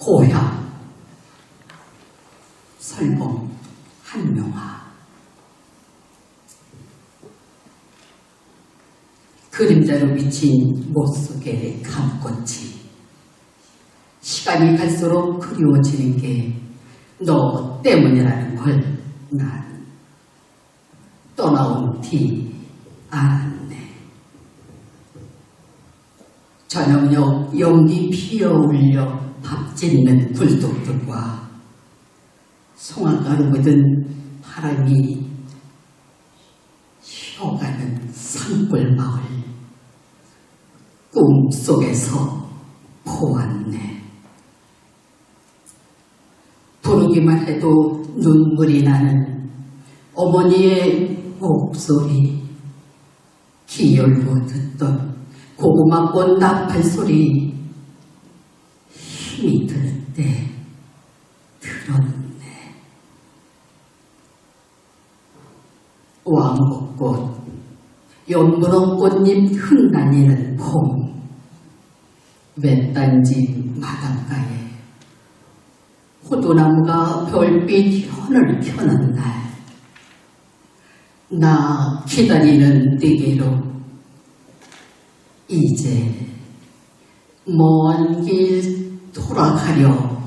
호야, 설봉, 한명화. 그림자로 비친 못 속의 감꽃이 시간이 갈수록 그리워지는 게 너 때문이라는 걸 난 떠나온 뒤 알았네. 저녁녘 연기 피어 울려 밥 짓는 굴뚝들과 송악가루 묻은 바람이 쉬어가는 산골 마을 꿈속에서 보았네. 부르기만 해도 눈물이 나는 어머니의 목소리, 기열로 듣던 고구마꽃 나팔 소리, 힘이 들 때 들었네. 왕복꽃, 연분홍 꽃잎 흩날리는 봄, 맷단지 마당가에 호두나무가 별빛 현을 켜는 날, 나 기다리는 네게로 이제 먼길 돌아가려